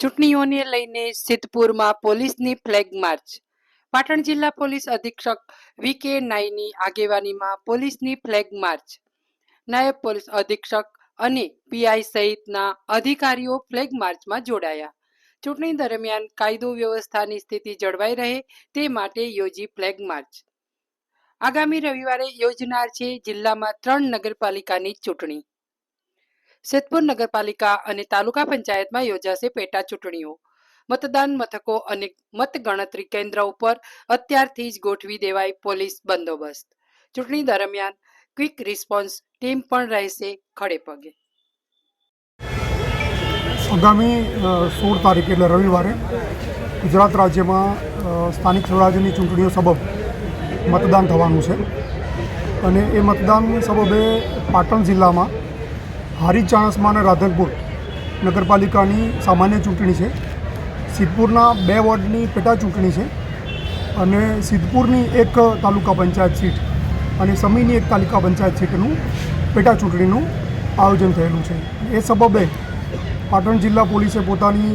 ચૂંટણીઓને લઈને સિદ્ધપુરમાં પોલીસની flag March. Patan જિલ્લા પોલીસ અધિક્ષક વી કે નાઈની આગેવાનીમાં પોલીસની ફ્લેગ માર્ચ. નાયબ પોલીસ અધિક્ષક અને પીઆઈ સહિતના અધિકારીઓ ફ્લેગ માર્ચમાં જોડાયા. ચૂંટણી દરમિયાન કાયદો વ્યવસ્થાની સ્થિતિ જળવાઈ રહે તે માટે યોજી ફ્લેગ માર્ચ. આગામી રવિવારે યોજનાર છે જિલ્લામાં ત્રણ નગરપાલિકાની ચૂંટણી. સિદ્ધપુર નગરપાલિકા અને તાલુકા પંચાયતમાં યોજાશે પેટા ચૂંટણીઓ. મતદાન મથકો અને મતગણતરી કેન્દ્ર ઉપર અત્યારથી જ ગોઠવી દેવાય પોલીસ બંદોબસ્ત. ચૂંટણી દરમિયાન ક્વિક રિસ્પોન્સ ટીમ પણ રહેશે ખડે પગે. આગામી સોળ તારીખે એટલે રવિવારે ગુજરાત રાજ્યમાં સ્થાનિક સ્વરાજ્યની ચૂંટણીઓ સબબ મતદાન થવાનું છે. અને એ મતદાન સબબે પાટણ જિલ્લામાં હારીજ ચાણસમા અને રાધનપુર નગરપાલિકાની સામાન્ય ચૂંટણી છે. સિદ્ધપુરના બે વોર્ડની પેટા ચૂંટણી છે અને સિદ્ધપુરની એક તાલુકા પંચાયત સીટ અને સમીની એક તાલુકા પંચાયત સીટનું પેટા ચૂંટણીનું આયોજન થયેલું છે. એ સબબે પાટણ જિલ્લા પોલીસે પોતાની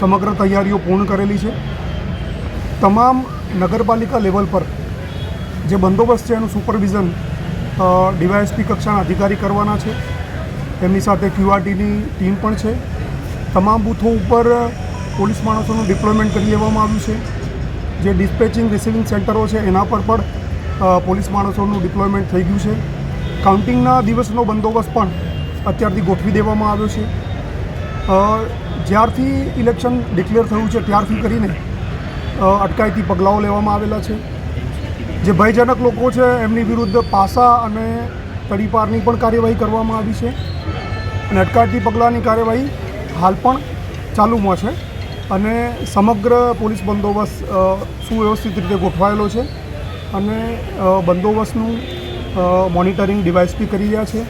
સમગ્ર તૈયારીઓ પૂર્ણ કરેલી છે. તમામ નગરપાલિકા લેવલ પર જે બંદોબસ્ત છે એનું સુપરવિઝન ડીવાયએસપી કક્ષાના અધિકારી કરવાના છે. એમની સાથે ક્યુઆરટીની ટીમ પણ છે. તમામ બૂથો ઉપર પોલીસ માણસોનું ડિપ્લોયમેન્ટ કરી દેવામાં આવ્યું છે. જે ડિસ્પેચિંગ રિસીવિંગ સેન્ટરો છે, એના પર પણ પોલીસ માણસોનું ડિપ્લોયમેન્ટ થઈ ગયું છે. કાઉન્ટિંગના દિવસનો બંદોબસ્ત પણ અત્યારથી ગોઠવી દેવામાં આવ્યો છે. જ્યારથી ઇલેક્શન ડિક્લેર થયું છે, ત્યારથી કરીને અટકાયતી પગલાઓ લેવામાં આવેલા છે. જે ભયજનક લોકો છે, એમની વિરુદ્ધ પાસા અને તડીપારની પણ કાર્યવાહી કરવામાં આવી છે અને અટકાયતી પગલાંની કાર્યવાહી હાલ પણ ચાલુમાં છે અને સમગ્ર પોલીસ બંદોબસ્ત સુવ્યવસ્થિત રીતે ગોઠવાયેલો છે અને બંદોબસ્તનું મોનિટરિંગ ડિવાઇસથી કરી રહ્યા છે.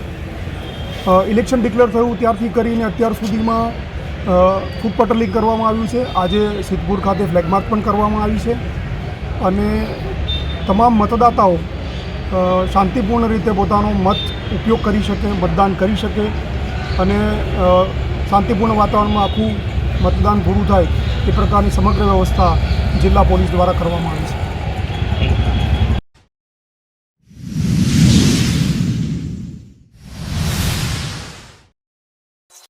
ઇલેક્શન ડિક્લેર થયું ત્યારથી કરીને અત્યાર સુધીમાં ફૂડ પેટ્રોલિંગ કરવામાં આવ્યું છે. આજે સિદ્ધપુર ખાતે ફ્લેગ માર્ચ પણ કરવામાં આવી છે. અને તમામ મતદાતાઓ શાંતિપૂર્ણ રીતે પોતાનો મત ઉપયોગ કરી શકે, મતદાન કરી શકે અને શાંતિપૂર્ણ વાતાવરણમાં આખું મતદાન પૂરું થાય એ પ્રકારની સમગ્ર વ્યવસ્થા જિલ્લા પોલીસ દ્વારા કરવામાં આવી છે.